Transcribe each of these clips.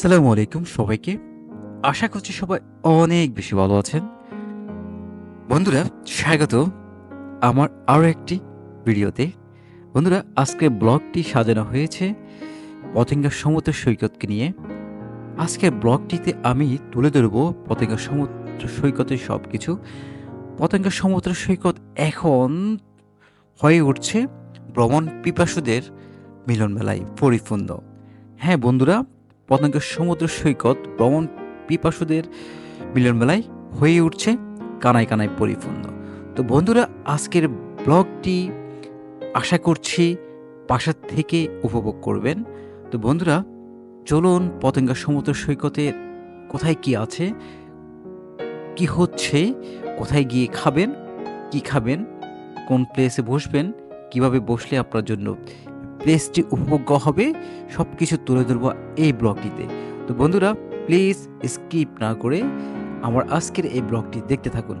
আসসালামু আলাইকুম সবাইকে। আশা করছি সবাই অনেক বেশি ভালো আছেন। বন্ধুরা, স্বাগত আমার আরও একটি ভিডিওতে। বন্ধুরা আজকের ব্লগটি সাজানো হয়েছে পতেঙ্গা সমুদ্র সৈকতকে নিয়ে। আজকের ব্লগটিতে আমি তুলে ধরব পতেঙ্গা সমুদ্র সৈকতের সবকিছু। পতেঙ্গা সমুদ্র সৈকত এখন হয়ে উঠছে ভ্রমণ পিপাসুদের মিলন মেলায় পরিপূর্ণ। হ্যাঁ বন্ধুরা পতেঙ্গা সমুদ্র সৈকত ভ্রমণ পিপাসুদের মিলন মেলায় হয়ে উঠছে কানায় কানায় পরিপূর্ণ। তো বন্ধুরা আজকের ব্লগটি আশা করছি বাসা থেকে উপভোগ করবেন। তো বন্ধুরা চলুন পতেঙ্গা সমুদ্র সৈকতের কোথায় কি আছে, কি হচ্ছে, কোথায় গিয়ে খাবেন, কি খাবেন, কোন প্লেসে বসবেন, কীভাবে বসলে আপনার জন্য প্লেসটি উপভোগ্য হবে সব কিছু তুলে ধরবো এই ব্লগটিতে। তো বন্ধুরা প্লিজ স্কিপ না করে আমার আজকের এই ব্লগটি দেখতে থাকুন।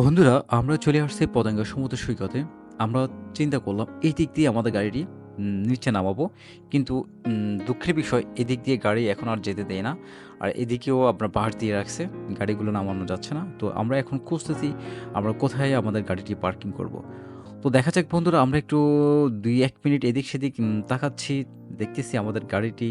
বন্ধুরা, আমরা চলে আসছি পতেঙ্গা সমুদ্র সৈকতে। আমরা চিন্তা করলাম, এই দিক দিয়ে আমাদের গাড়িটি নিচে নামাবো। কিন্তু দুঃখের বিষয় এদিক দিয়ে গাড়ি এখন আর যেতে দেয় না। আর এদিকেও আপনার পাহাড় দিয়ে রাখছে। গাড়িগুলো নামানো যাচ্ছে না। তো আমরা এখন খুঁজতেছি, আমরা কোথায় আমাদের গাড়িটি পার্কিং করব। তো দেখা যাক বন্ধুরা, আমরা একটু ২-১ মিনিট এদিক সেদিক তাকাচ্ছি। দেখতেছি আমাদের গাড়িটি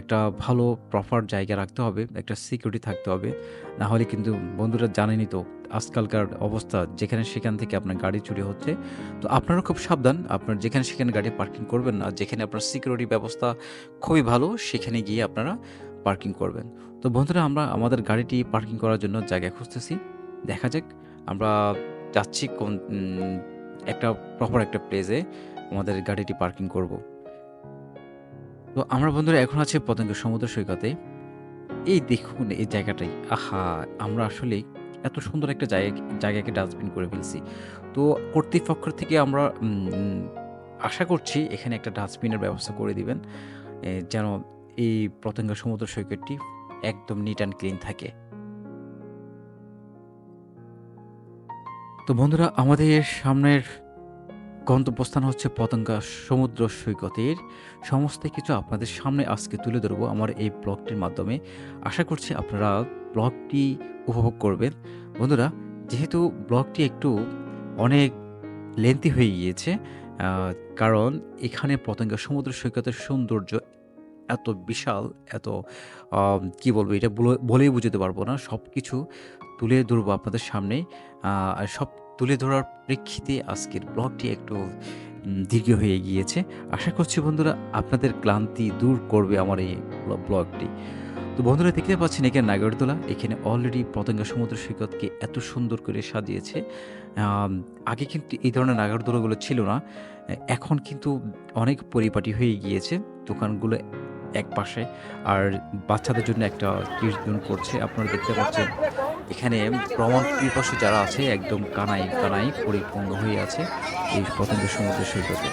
একটা ভালো প্রপার জায়গা রাখতে হবে। একটা সিকিউরিটি থাকতে হবে। না হলে কিন্তু বন্ধুরা জানেনই তো আজকালকার অবস্থা যেখানে সেখান থেকে আপনার গাড়ি চুরি হচ্ছে। তো আপনারাও খুব সাবধান। আপনার যেখানে সেখানে গাড়ি পার্কিং করবেন না। যেখানে আপনার সিকিউরিটি ব্যবস্থা খুবই ভালো, সেখানে গিয়ে আপনারা পার্কিং করবেন। তো বন্ধুরা, আমরা আমাদের গাড়িটি পার্কিং করার জন্য জায়গা খুঁজতেছি। দেখা যাক, আমরা যাচ্ছি কোন একটা প্রপার একটা প্লেসে আমাদের গাড়িটি পার্কিং করব। তো আমরা বন্ধুরা, এখন আছি পতঙ্গ সমুদ্র সৈকতে। এই দেখুন, এই জায়গাটাই। আহা! আমরা আসলেই এত সুন্দর একটা জায়গা, জায়গাকে ডাস্টবিন করে ফেলছি। তো কর্তৃপক্ষ থেকে আমরা আশা করছি এখানে একটা ডাস্টবিনের ব্যবস্থা করে দিবেন। যেন এই প্রতঙ্গ সমুদ্র সৈকতটি একদম নিট অ্যান্ড ক্লিন থাকে। তো বন্ধুরা, আমাদের সামনের গন্তব্যস্থান হচ্ছে পতঙ্গা সমুদ্র সৈকতের সমস্ত কিছু আপনাদের সামনে আজকে তুলে ধরবো আমার এই ব্লগটির মাধ্যমে। আশা করছি আপনারা ব্লগটি উপভোগ করবেন। বন্ধুরা যেহেতু ব্লগটি একটু অনেক লেন্থি হয়ে গিয়েছে কারণ এখানে পতঙ্গা সমুদ্র সৈকতের সৌন্দর্য এত বিশাল, এত কি বলব এটা বলে বলেই বুঝাতে পারব না। সব কিছু তুলে ধরবো আপনাদের সামনে। আর সব তুলে ধরার প্রেক্ষিতে আজকের ব্লগটি একটু দীর্ঘ হয়ে গিয়েছে। আশা করছি বন্ধুরা আপনাদের ক্লান্তি দূর করবে আমার এই ব্লগটি। তো বন্ধুরা দেখতে পাচ্ছেন এখানে নাগরদোলা। এখানে অলরেডি পতেঙ্গা সমুদ্র সৈকতকে এত সুন্দর করে সাজিয়েছে। আগে কিন্তু এই ধরনের নাগরদোলাগুলো ছিল না। এখন কিন্তু অনেক পরিপাটি হয়ে গিয়েছে। দোকানগুলো একপাশে আর বাচ্চাদের জন্য একটা জোন করছে। আপনারা দেখতে পাচ্ছেন এখানে ভ্রমণ পিপাসু যারা আছে, একদম কানাই কানাই পরিপূর্ণ হয়ে আছে এই পতেঙ্গা সমুদ্র সৈকতে।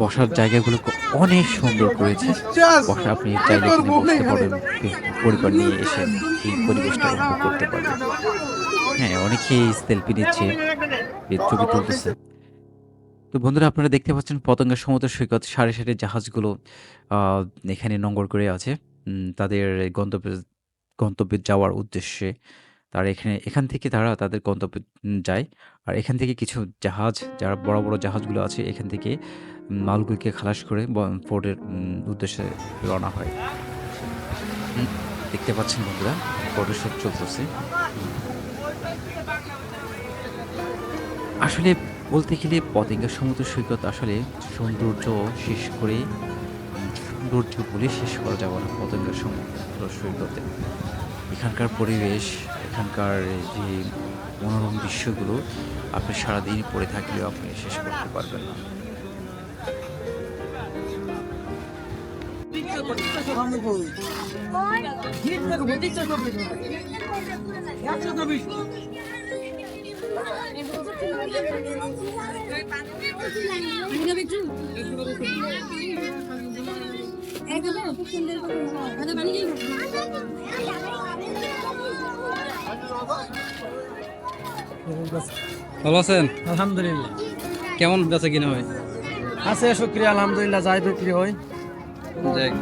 বসার জায়গাগুলো অনেক সুন্দর করেছে। বসা আপনি চাইলে বসতে পারবেন। পরিবার নিয়ে এসে এই পরিবেশটা উপভোগ করতে পারবেন। হ্যাঁ, অনেকেই সেলফি নিচ্ছে, ছবি তুলতেছে। তো বন্ধুরা আপনারা দেখতে পাচ্ছেন পতেঙ্গা সমুদ্র সৈকত সারি, সারি জাহাজগুলো এখানে নোঙ্গর করে আছে। তাদের গন্তব্যে গন্তব্যে যাওয়ার উদ্দেশ্যে। তারা এখানে এখান থেকে তারা তাদের গন্তব্যে যায়। আর এখান থেকে কিছু জাহাজ যারা বড়, বড় জাহাজগুলো আছে এখান থেকে মালগুলোকে খালাস করে ব পোর্টের উদ্দেশ্যে রওনা হয়। দেখতে পাচ্ছেন বন্ধুরা ফটোশুট চলতেছে। আসলে বলতে গেলে পতেঙ্গা সমুদ্র সৈকত আসলে সৌন্দর্য শেষ করে সৌন্দর্য বলে শেষ করা যাবে না পতেঙ্গা সমুদ্র সৈকতে। এখানকার পরিবেশ, এখানকার যে মনোরম দৃশ্যগুলো আপনি সারাদিন পড়ে থাকলেও আপনি শেষ করতে পারবেন না। ভালো আছেন? আলহামদুলিল্লাহ। কেমন বেচা কিনা হয় আছে শুক্রিয়া আলহামদুলিল্লাহ যাই বিক্রি হয়। যাক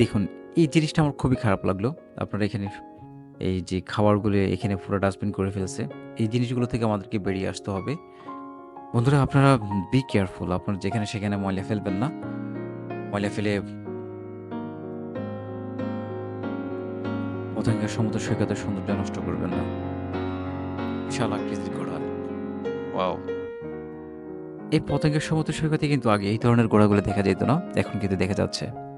দেখুন এই জিনিসটা আমার খুবই খারাপ লাগল। আপনারা এখানে এই যে খাবারগুলো এখানে পুরো ডাস্টবিন করে ফেলছে। এই জিনিসগুলো থেকে আমাদেরকে বেরিয়ে আসতে হবে। বন্ধুরা আপনারা বি কেয়ারফুল। আপনারা যেখানে সেখানে ময়লা ফেলবেন না। ময়লা ফেলে পতেঙ্গা সমুদ্র সৈকতের সৌন্দর্য নষ্ট করবেন না। বিশাল আকৃতির ঘোড়া। ওয়াও! এই পতঙ্গের সমুদ্র সৈকতে কিন্তু আগে এই ধরনের ঘোড়াগুলো দেখা যেত না। এখন কিন্তু দেখা যাচ্ছে।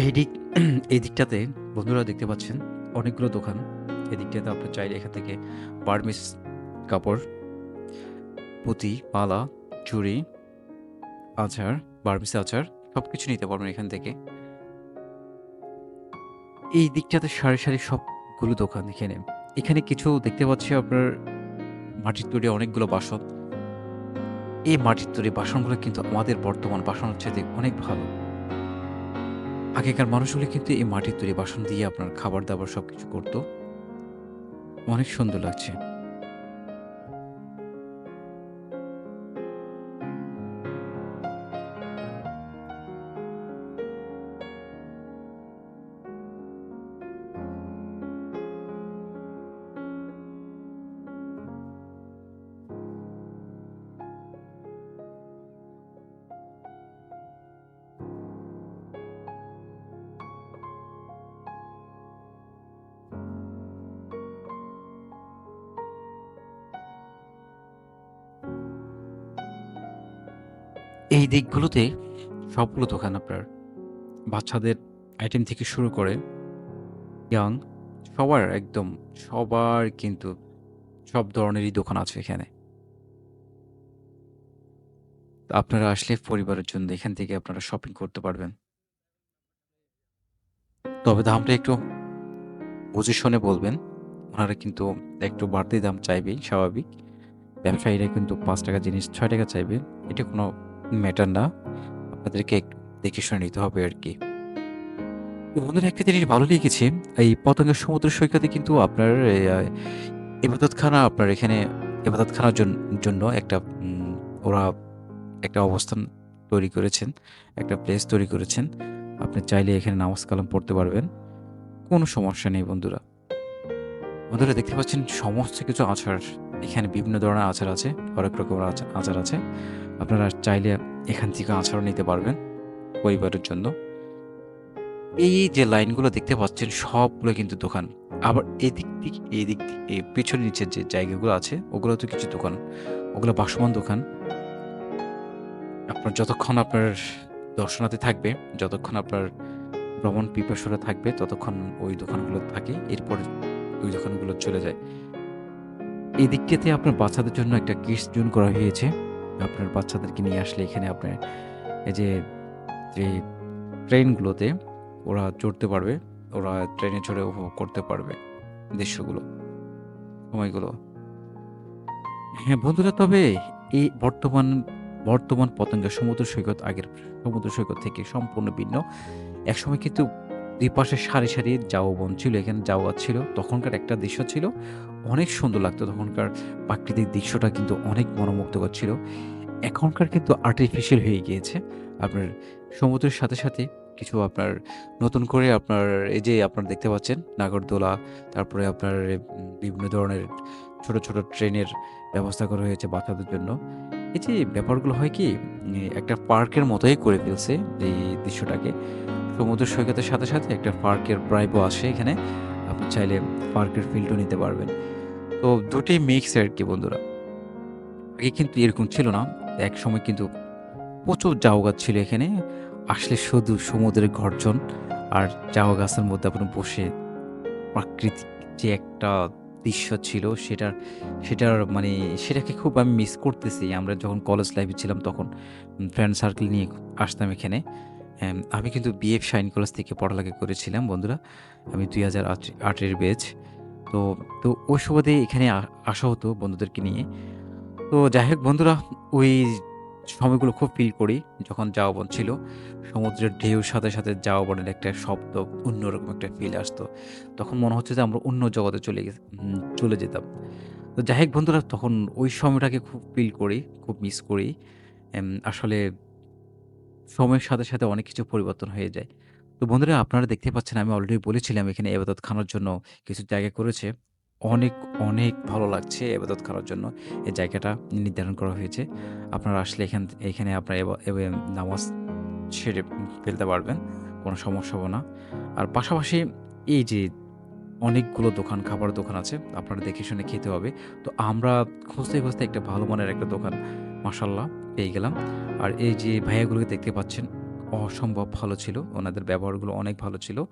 এই দিক এই দিকটাতে বন্ধুরা দেখতে পাচ্ছেন অনেকগুলো দোকান। এই দিকটাতে আপনার চাইলে এখান থেকে বার্মিস কাপড়, পুঁতি, মালা, চুড়ি, আচার বার্মিস আচার সব কিছু নিতে পারবেন এখান থেকে। এই দিকটাতে সারি সারি সবগুলো দোকান এখানে। এখানে কিছু দেখতে পাচ্ছি আপনার মাটির তৈরি অনেকগুলো বাসন। এই মাটির তৈরি বাসনগুলো কিন্তু আমাদের বর্তমান বাসনের চাইতে অনেক ভালো। আগেকার মানুষগুলি কিন্তু এই মাটির তৈরি বাসন দিয়ে আপনার খাবার দাবার সব কিছু করতো। অনেক সুন্দর লাগছে। এই দিকগুলোতে সবগুলো দোকান আপনার বাচ্চাদের আইটেম থেকে শুরু করে ইয়াং সবার একদম সবার কিন্তু সব ধরনেরই দোকান আছে এখানে। আপনারা আসলে পরিবারের জন্য এখান থেকে আপনারা শপিং করতে পারবেন। তবে দামটা একটু বুঝে শুনে বলবেন, ওনারা কিন্তু একটু বাড়তি দাম চাইবেই, স্বাভাবিক। ব্যবসায়ীরা কিন্তু পাঁচ টাকা জিনিস, ছয় টাকা চাইবে, এটা কোনো ম্যাটার না। আপনাদেরকে দেখে শুনে নিতে হবে আর কি। বন্ধুরা, একটা জিনিস ভালো লেগেছে, এই পতঙ্গের সমুদ্র সৈকতে কিন্তু আপনার ইবাদতখানা, আপনার এখানে ইবাদতখানার জন- জন্য একটা ওরা একটা অবস্থান তৈরি করেছেন, একটা প্লেস তৈরি করেছেন। আপনি চাইলে এখানে নামাজ কালাম পড়তে পারবেন, কোনো সমস্যা নেই বন্ধুরা। বন্ধুরা, দেখতে পাচ্ছেন সমস্ত কিছু আচার, এখানে বিভিন্ন ধরনের আচার আছে, হরেক রকমের আচার আছে। আপনারা চাইলে এখান থেকে আচারও নিতে পারবেন পরিবারের জন্য। এই যে লাইনগুলো দেখতে পাচ্ছেন, সবগুলো কিন্তু দোকান। আবার এদিক দিক এই দিক দিক এই পেছনে নিচের যে জায়গাগুলো আছে, ওগুলো তো কিছু দোকান। ওগুলো বাসমান দোকান। আপনার যতক্ষণ আপনার দর্শনাতে থাকবে, যতক্ষণ আপনার ভ্রমণ পিপাসুরা থাকবে, ততক্ষণ ওই দোকানগুলো থাকে, এরপর ওই দোকানগুলো চলে যায়। এই আপনার বাচ্চাদের জন্য একটা কিডস জোন করা হয়েছে। আপনার বাচ্চাদেরকে নিয়ে আসলে এখানে আপনার এই যে যে ট্রেনগুলোতে ওরা চড়তে পারবে, ওরা ট্রেনে চড়ে উপভোগ করতে পারবে দৃশ্যগুলো, সময়গুলো। হ্যাঁ বন্ধুরা, তবে এই বর্তমান বর্তমান পতঙ্গের সমুদ্র সৈকত আগের সমুদ্র সৈকত থেকে সম্পূর্ণ ভিন্ন। একসময় কিন্তু দুই পাশে সারি সারি যাওয়া বন ছিল, এখানে যাওয়া ছিল, তখনকার একটা দৃশ্য ছিল। অনেক সুন্দর লাগতো। তখনকার প্রাকৃতিক দৃশ্যটা কিন্তু অনেক মনোমুগ্ধকর ছিল। এখনকার কিন্তু আর্টিফিশিয়াল হয়ে গিয়েছে। আপনার সমুদ্রের সাথে সাথে কিছু আপনার নতুন করে আপনার এই যে আপনারা দেখতে পাচ্ছেন নাগরদোলা, তারপরে আপনার বিভিন্ন ধরনের ছোট ছোট ট্রেনের ব্যবস্থা করা হয়েছে বাচ্চাদের জন্য। এই যে ব্যাপারগুলো হয় কি একটা পার্কের মতোই করে ফেলছে এই দৃশ্যটাকে। সমুদ্র সৈকতের সাথে সাথে একটা পার্কের প্রাইবও আসে এখানে। আপনি চাইলে পার্কের ফিল্ডও নিতে পারবেন। তো দুটোই মিক্স আর কি বন্ধুরা। আগে কিন্তু এরকম ছিল না। এক সময় কিন্তু প্রচুর জাউ গাছ ছিল এখানে। আসলে শুধু সমুদ্রের গর্জন আর জাউ গাছের মধ্যে আপনি বসে প্রাকৃতিক যে একটা দৃশ্য ছিল সেটার সেটার মানে সেটাকে খুব আমি মিস করতেছি। আমরা যখন কলেজ লাইফে ছিলাম তখন ফ্রেন্ড সার্কেল নিয়ে আসতাম এখানে। আমি কিন্তু বিএফ শাইন কলেজ থেকে পড়ালেখা করেছিলাম, বন্ধুরা। আমি দুই হাজার আটের বেচ তো তো ওই সুবাদে এখানে আসা হতো বন্ধুদেরকে নিয়ে। তো যাই হোক বন্ধুরা, ওই সময়গুলো খুব ফিল করি, যখন যাওয়া বন ছিল। সমুদ্রের ঢেউর সাথে সাথে যাওয়া বনের একটা শব্দ, অন্যরকম একটা ফিল আসতো। তখন মনে হচ্ছে যে আমরা অন্য জগতে চলে চলে যেতাম। তো যাই হোক বন্ধুরা, তখন ওই সময়টাকে খুব ফিল করি, খুব মিস করি। আসলে সময়ের সাথে সাথে অনেক কিছু পরিবর্তন হয়ে যায়। তো বন্ধুরা, আপনারা দেখতে পাচ্ছেন আমি অলরেডি বলেছিলাম এখানে এবাদত খানোর জন্য কিছু জায়গা করেছে। অনেক অনেক ভালো লাগছে এবাদত খানোর জন্য। এই জায়গাটা নির্ধারণ করা হয়েছে। আপনারা আসলে এখান, এখানে আপনারা নামাজ সেরে ফেলতে পারবেন, কোনো সমস্যা হবে না। আর পাশাপাশি এই যে অনেকগুলো দোকান, খাবার দোকান আছে, আপনারা দেখে শুনে খেতে হবে। তো আমরা খুঁজতে খুঁজতে একটা ভালো মানের একটা দোকান মাসাল্লাহ পেয়ে গেলাম আর এই যে ভাইয়াগুলোকে দেখতে পাচ্ছেন অসম্ভব ভালো ছিল। ওনাদের ব্যবহারগুলো অনেক ভালো ছিল।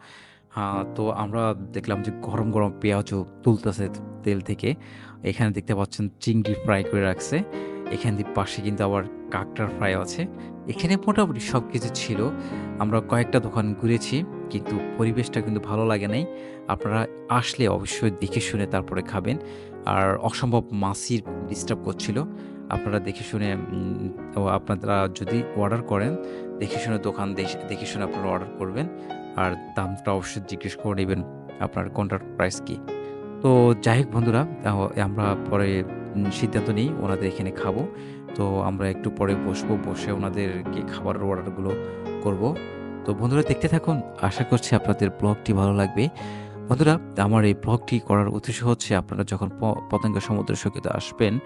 আ তো আমরা দেখলাম যে গরম, গরম পেঁয়াজও তুলতেছে তেল থেকে। এখানে দেখতে পাচ্ছেন চিংড়ি ফ্রাই করে রাখছে। এখান দিয়ে পাশে কিন্তু আবার কাঁকড়ার ফ্রাই আছে। এখানে মোটামুটি সবকিছু ছিল। আমরা কয়েকটা দোকান ঘুরেছি কিন্তু পরিবেশটা কিন্তু ভালো লাগে নাই। আপনারা আসলে অবশ্যই দেখে শুনে তারপরে খাবেন। আর অসম্ভব মাছির ডিস্টার্ব করছিল। আপনারা দেখে শুনে আপনারা যদি অর্ডার করেন, দেখে শুনে দোকান দেখে শুনে আপনারা অর্ডার করবেন। আর দামটা অবশ্যই জিজ্ঞেস করে নেবেন আপনার কোনটার প্রাইস কি। তো যাই হোক বন্ধুরা, আমরা পরে সিদ্ধান্ত নিই ওনাদের এখানে খাব। তো আমরা একটু পরে বসবো। বসে ওনাদেরকে খাবারের অর্ডারগুলো করব। তো বন্ধুরা দেখতে থাকুন। আশা করছি আপনাদের ব্লগটি ভালো লাগবে। বন্ধুরা আমার এই ব্লগটি করার উদ্দেশ্য হচ্ছে আপনারা যখন পতেঙ্গা সমুদ্র সৈকতে আসবেন,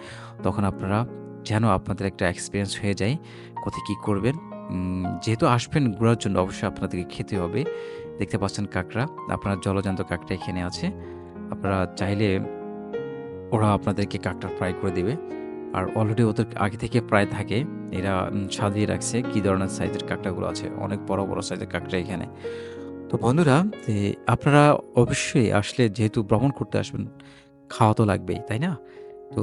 তখন আপনারা যেন আপনাদের একটা এক্সপিরিয়েন্স হয়ে যায়। কোথায় কী করবেন। যেহেতু আসবেন ঘোরার জন্য অবশ্যই আপনাদেরকে খেতে হবে। দেখতে পাচ্ছেন কাঁকড়া। আপনার জলজ্যান্ত কাঁকড়া এখানে আছে। আপনারা চাইলে ওরা আপনাদেরকে কাঁকড়া ফ্রাই করে দিবে। আর অলরেডি ওদের আগে থেকে প্রায় থাকে। এরা সাজিয়ে রাখছে কী ধরনের সাইজের কাঁকড়াগুলো আছে। অনেক বড়, বড় সাইজের কাঁকড়া এখানে। তো বন্ধুরা এ আপনারা অবশ্যই আসলে যেহেতু ভ্রমণ করতে আসবেন, খাওয়া তো লাগবেই, তাই না? তো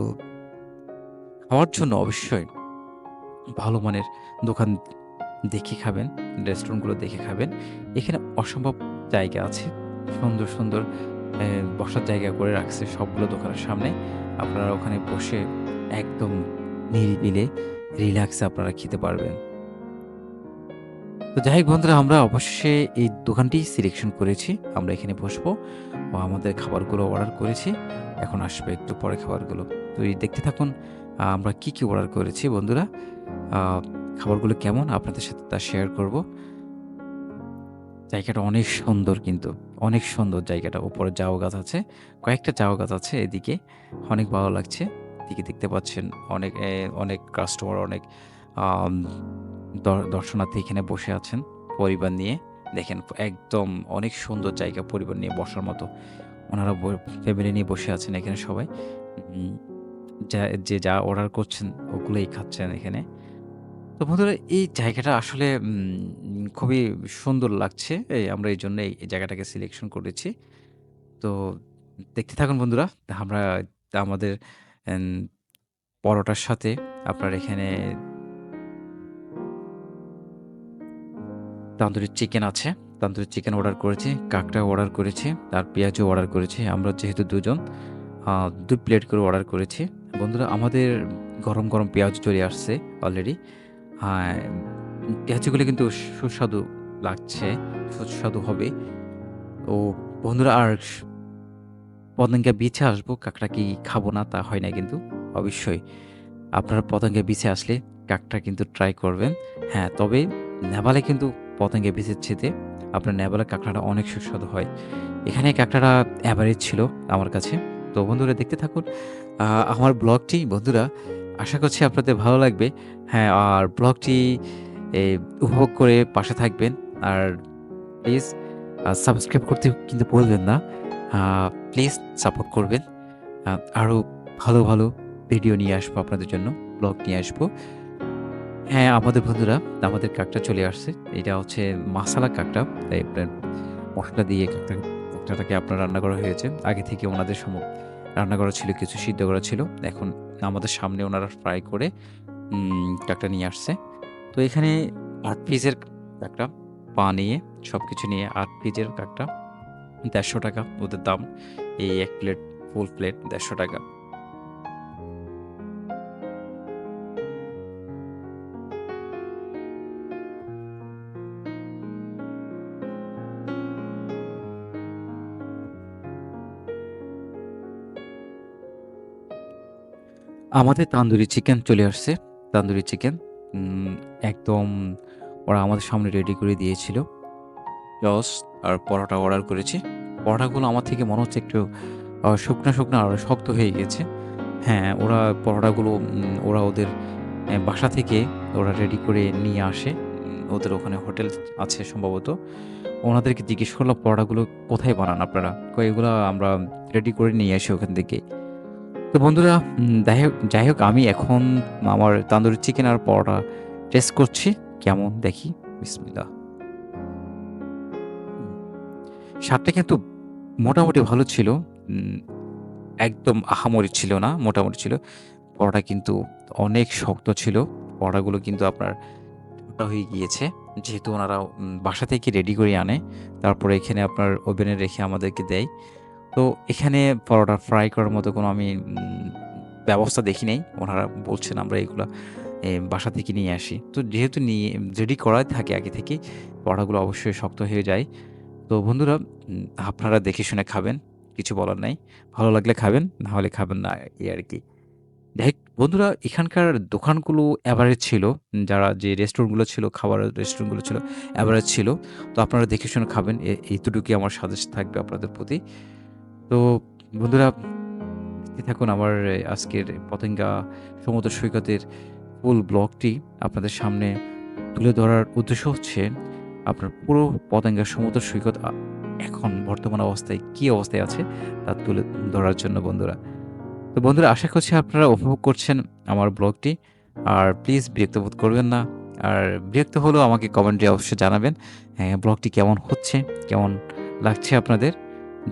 খাওয়ার জন্য অবশ্যই ভালো মানের দোকান দেখে খাবেন, রেস্টুরেন্টগুলো দেখে খাবেন। এখানে অসম্ভব জায়গা আছে। সুন্দর, সুন্দর বসার জায়গা করে রাখছে সবগুলো দোকানের সামনে। আপনারা ওখানে বসে একদম নিরিবিলে রিল্যাক্সে আপনারা খেতে পারবেন। তো যাই হোক বন্ধুরা আমরা অবশ্যই এই দোকানটি সিলেকশন করেছি। আমরা এখানে বসবো। ও আমাদের খাবারগুলো অর্ডার করেছি। এখন আসবে একটু পরে খাবারগুলো। তো এই দেখতে থাকুন আমরা কী, কী অর্ডার করেছি বন্ধুরা। খাবারগুলো কেমন আপনাদের সাথে তা শেয়ার করব। জায়গাটা অনেক সুন্দর কিন্তু। অনেক সুন্দর জায়গাটা। উপরে জাউ গাছ আছে। কয়েকটা জাউ গাছ আছে এদিকে। অনেক ভালো লাগছে। এদিকে দেখতে পাচ্ছেন অনেক অনেক কাস্টমার অনেক দর্শনার্থী এখানে বসে আছেন পরিবার নিয়ে। দেখেন, একদম অনেক সুন্দর জায়গা পরিবার নিয়ে বসার মতো। ওনারা ফ্যামিলি নিয়ে বসে আছেন এখানে সবাই। যা যে যা অর্ডার করছেন, ওগুলোই খাচ্ছেন এখানে। তো বন্ধুরা, এই জায়গাটা আসলে খুবই সুন্দর লাগছে। এই আমরা এই এইজন্যই এই জায়গাটাকে সিলেকশন করেছি। তো দেখতে থাকুন বন্ধুরা। আমরা আমাদের পরোটার সাথে আপনার এখানে তান্দুরি চিকেন আছে। তান্দুরি চিকেন অর্ডার করেছি, কাকটা অর্ডার করেছি, আর পেঁয়াজও অর্ডার করেছি। আমরা যেহেতু দুজন দু প্লেট করে অর্ডার করেছি। বন্ধুরা আমাদের গরম, গরম পেঁয়াজ চলে আসছে অলরেডি। পেঁয়াজগুলো কিন্তু সুস্বাদু লাগছে, সুস্বাদু হবে। ও বন্ধুরা আর স বিছে আসব, কাকটা কি খাব না তা হয় না কিন্তু। অবশ্যই আপনারা পতেঙ্গা বিছে আসলে কাকটা কিন্তু ট্রাই করবেন। হ্যাঁ, তবে নেভালে কিন্তু পতেঙ্গা বিচের চেয়েতে আপনার নেভালের কাঁকড়াটা অনেক সুস্বাদু হয়। এখানে কাঁকড়াটা অ্যাভারেজ ছিল আমার কাছে। তো বন্ধুরা দেখতে থাকুন আমার ব্লগটি বন্ধুরা আশা করছি আপনাদের ভালো লাগবে। হ্যাঁ, আর ব্লগটি উপভোগ করে পাশে থাকবেন। আর প্লিজ সাবস্ক্রাইব করতে কিন্তু বলবেন না। প্লিজ সাপোর্ট করবেন। আরও ভালো, ভালো ভিডিও নিয়ে আসব আপনাদের জন্য। ব্লগ নিয়ে আসব। হ্যাঁ, আমাদের বন্ধুরা আমাদের কাকটা চলে আসছে। এটা হচ্ছে মাসালা কাকটা তাই আপনার মসলা দিয়ে কাঁকড়া কাঁকড়াটাকে আপনার রান্না করা হয়েছে। আগে থেকে ওনাদের সম রান্না করা ছিল, কিছু সিদ্ধ করা ছিল। এখন আমাদের সামনে ওনারা ফ্রাই করে কাঁকড়া নিয়ে আসছে। তো এখানে আট পিসের কাঁকড়া, পা নিয়ে সব কিছু নিয়ে ৮ পিসের কাকটা দেড়শো টাকা ওদের দাম। এই এক প্লেট ফুল প্লেট ৳১৫০ আমাদের তান্দুরি চিকেন চলে আসছে। তান্দুরি চিকেন একদম ওরা আমাদের সামনে রেডি করে দিয়েছিল। সস আর পরোটা অর্ডার করেছি। পরোটাগুলো আমার থেকে মনে হচ্ছে একটু শুকনা, শুকনা আর শক্ত হয়ে গিয়েছে। হ্যাঁ, ওরা পরোটাগুলো ওরা ওদের বাসা থেকে ওরা রেডি করে নিয়ে আসে। ওদের ওখানে হোটেল আছে সম্ভবত। ওনাদেরকে জিজ্ঞেস করলাম পরোটাগুলো কোথায় বানান আপনারা? এগুলো আমরা রেডি করে নিয়ে আসি ওখান থেকে। তো বন্ধুরা যাই হোক যাই হোক, আমি এখন আমার তান্দুরি চিকেন আর পরোটা টেস্ট করছি। কেমন দেখি। বিসমিল্লাহ। স্বাদটা কিন্তু মোটামুটি ভালো ছিল। একদম আহামরি ছিল না, মোটামুটি ছিল। পরোটা কিন্তু অনেক শক্ত ছিল। পরোটাগুলো কিন্তু আপনার মোটা হয়ে গিয়েছে। যেহেতু ওনারা বাসা থেকে রেডি করে আনে, তারপরে এখানে আপনার ওভেনে রেখে আমাদেরকে দেয়। তো এখানে পরোটা ফ্রাই করার মতো কোনো আমি ব্যবস্থা দেখি নাই ওনারা বলছেন আমরা এগুলো বাসা থেকে নিয়ে আসি। তো যেহেতু নিয়ে রেডি করা থাকে আগে থেকে, পরোটাগুলো অবশ্যই শক্ত হয়ে যায়। তো বন্ধুরা আপনারা দেখে শুনে খাবেন, কিছু বলার নাই। ভালো লাগলে খাবেন, না হলে খাবেন না, এই আর কি। দেখ, বন্ধুরা, এখানকার দোকানগুলো অ্যাভারেজ ছিল, যারা যে রেস্টুরেন্টগুলো ছিল খাবারের রেস্টুরেন্টগুলো ছিল অ্যাভারেজ ছিল। তো আপনারা দেখে শুনে খাবেন এইটুকুই আমার সাজেস্ট থাকবে আপনাদের প্রতি। তো বন্ধুরা থাকুন আমার আজকের পতেঙ্গা সমুদ্র সৈকতের ফুল ব্লগটি। আপনাদের সামনে তুলে ধরার উদ্দেশ্য হচ্ছে, আপনার পুরো পতেঙ্গা সমুদ্র সৈকত এখন বর্তমান অবস্থায় কি অবস্থায় আছে তা তুলে ধরার জন্য বন্ধুরা। তো বন্ধুরা, আশা করছি আপনারা উপভোগ করছেন আমার ব্লগটি। আর প্লিজ বিরক্ত বোধ করবেন না। আর বিরক্ত হলেও আমাকে কমেন্টে অবশ্যই জানাবেন হ্যাঁ ব্লগটি কেমন হচ্ছে, কেমন লাগছে আপনাদের।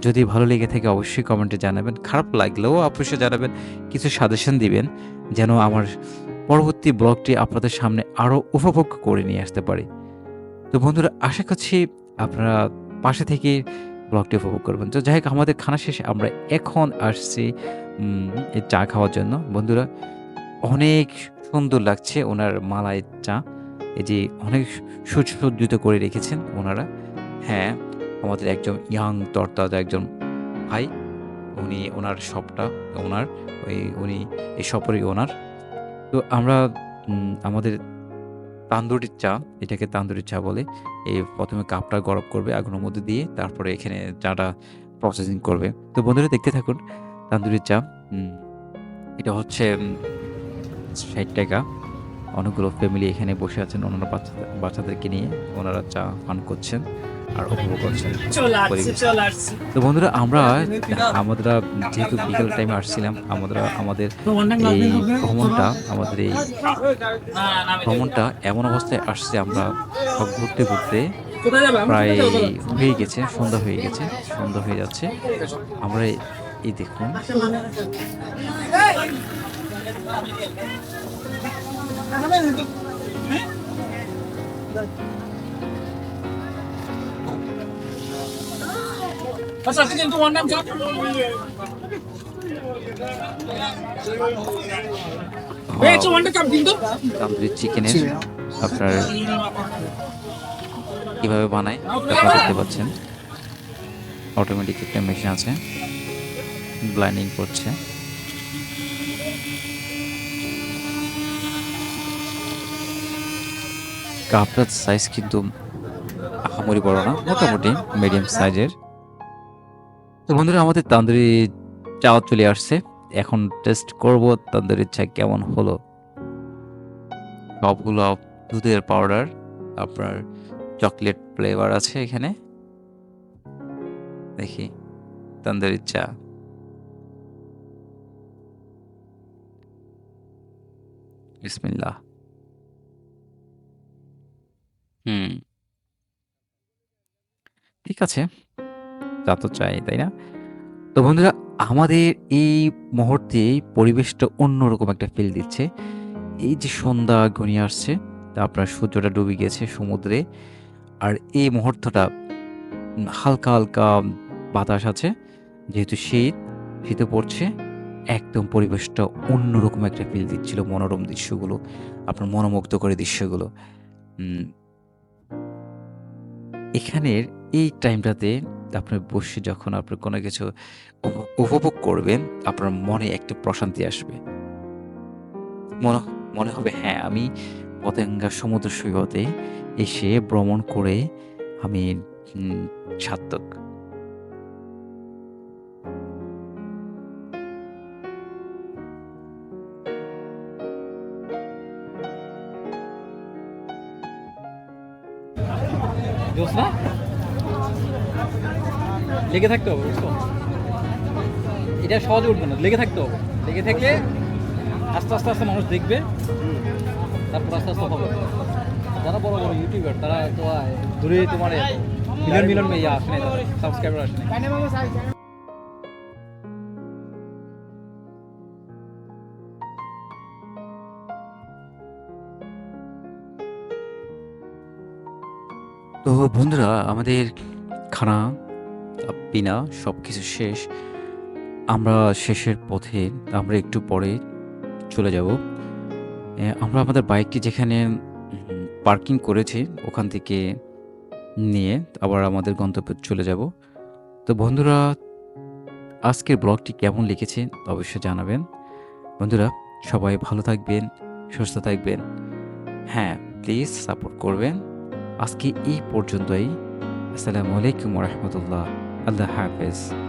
যদি ভালো লেগে থাকে অবশ্যই কমেন্টে জানাবেন। খারাপ লাগলেও অবশ্যই জানাবেন। কিছু সাজেশন দিবেন যেন আমার পরবর্তী ব্লগটি আপনাদের সামনে আরও উপভোগ করে নিয়ে আসতে পারি। তো বন্ধুরা, আশা করছি আপনারা পাশে থেকে ব্লগটি উপভোগ করবেন। তো যাই হোক, আমাদের খানা শেষে আমরা এখন আসছি চা খাওয়ার জন্য। বন্ধুরা, অনেক সুন্দর লাগছে ওনার মালাই চা। এই যে অনেক সুসজ্জিত করে রেখেছেন ওনারা। হ্যাঁ আমাদের একজন ইয়াং তরতাজা একজন ভাই, উনি ওনার শপটা ওনার, ওই উনি এই শপেরই ওনার। তো আমরা আমাদের তান্দুরির চা, এটাকে তান্দুরি চা বলে এই প্রথমে কাপটা গরম করবে আগুনের মধ্যে দিয়ে, তারপরে এখানে চাটা প্রসেসিং করবে। তো বন্ধুরা, দেখতে থাকুন তান্দুরি চা এটা হচ্ছে ষাট টাকা। অনেকগুলো ফ্যামিলি এখানে বসে আছেন ওনারা বাচ্চা বাচ্চাদেরকে নিয়ে, ওনারা চা পান করছেন। আর উপভোগ করছেন। তো বন্ধুরা আমরা আমরা যেহেতু বিকেল টাইমে আসছিলাম আমরা আমাদের এই ভ্রমণটা আমাদের এই ভ্রমণটা এমন অবস্থায় আসছে আমরা সব ঘুরতে ঘুরতে প্রায় হয়ে গেছে সন্ধ্যা হয়ে গেছে সন্ধ্যা হয়ে যাচ্ছে। আমরা এই- এই দেখুন তান্দুরি চিকেনের আপনার কীভাবে বানায় আপনারা দেখতে পাচ্ছেন। অটোমেটিক একটা মেশিন আছে। ব্লাইন্ডিং করছে। কাপটার সাইজ কিন্তু আহামরি বড় না মোটামুটি মিডিয়াম সাইজের তো বন্ধুরা, আমাদের তান্দুরি চাও চলে আসছে। এখন টেস্ট করব তান্দুরি চা কেমন হলো। সবগুলো দুধের পাউডার আপনার চকলেট ফ্লেভার আছে এখানে। দেখি তান্দুরি চা বিসমিল্লাহ। হুম। ঠিক আছে। তা তো চাই, তাই না? তো বন্ধুরা, আমাদের এই মুহূর্তে পরিবেশটা অন্যরকম একটা ফিল দিচ্ছে। এই যে সন্ধ্যা ঘনিয়ে আসছে, তা আপনার সূর্যটা ডুবে গেছে সমুদ্রে, আর এই মুহূর্তটা হালকা হালকা বাতাস আছে, যেহেতু শীত, শীতে পড়ছে, একদম পরিবেশটা অন্যরকম একটা ফিল দিচ্ছিল মনোরম দৃশ্যগুলো, আপনার মনোমুগ্ধ করে দৃশ্যগুলো এখানের এই টাইমটাতে আপনার বসে যখন আপনার কোনো কিছু উপভোগ করবেন, আপনার মনে একটা প্রশান্তি আসবে। মনে মনে হবে হ্যাঁ আমি পতেঙ্গা সমুদ্র সৈকতে এসে ভ্রমণ করে আমি না লেগে থাকতে হবে, বুঝছ? এটা সহজে উঠবে না, লেগে থাকতে হবে। লেগে থাকলে আস্তে আস্তে আস্তে মানুষ দেখবে, তারপর আস্তে আস্তে হবে যারা বড় বড় ইউটিউবার তারা তো দূরে তোমার মিলন মিলিয়ন ইয়ে আসে না সাবস্ক্রাইবার আসে তো বন্ধুরা, আমাদের খানা পিনা সব কিছু শেষ, আমরা শেষের পথে, আমরা একটু পরে চলে যাব। আমরা আমাদের বাইকটি যেখানে পার্কিং করেছি, ওখান থেকে নিয়ে আবার আমাদের গন্তব্যে চলে যাব। তো বন্ধুরা, আজকের ব্লগটি কেমন লিখেছে অবশ্যই জানাবেন। বন্ধুরা, সবাই ভালো থাকবেন, সুস্থ থাকবেন। হ্যাঁ প্লিজ সাপোর্ট করবেন। আজকে এই পর্যন্তই। আসসালামু আলাইকুম রহমতুল্লাহ। আল্লাহ হাফেজ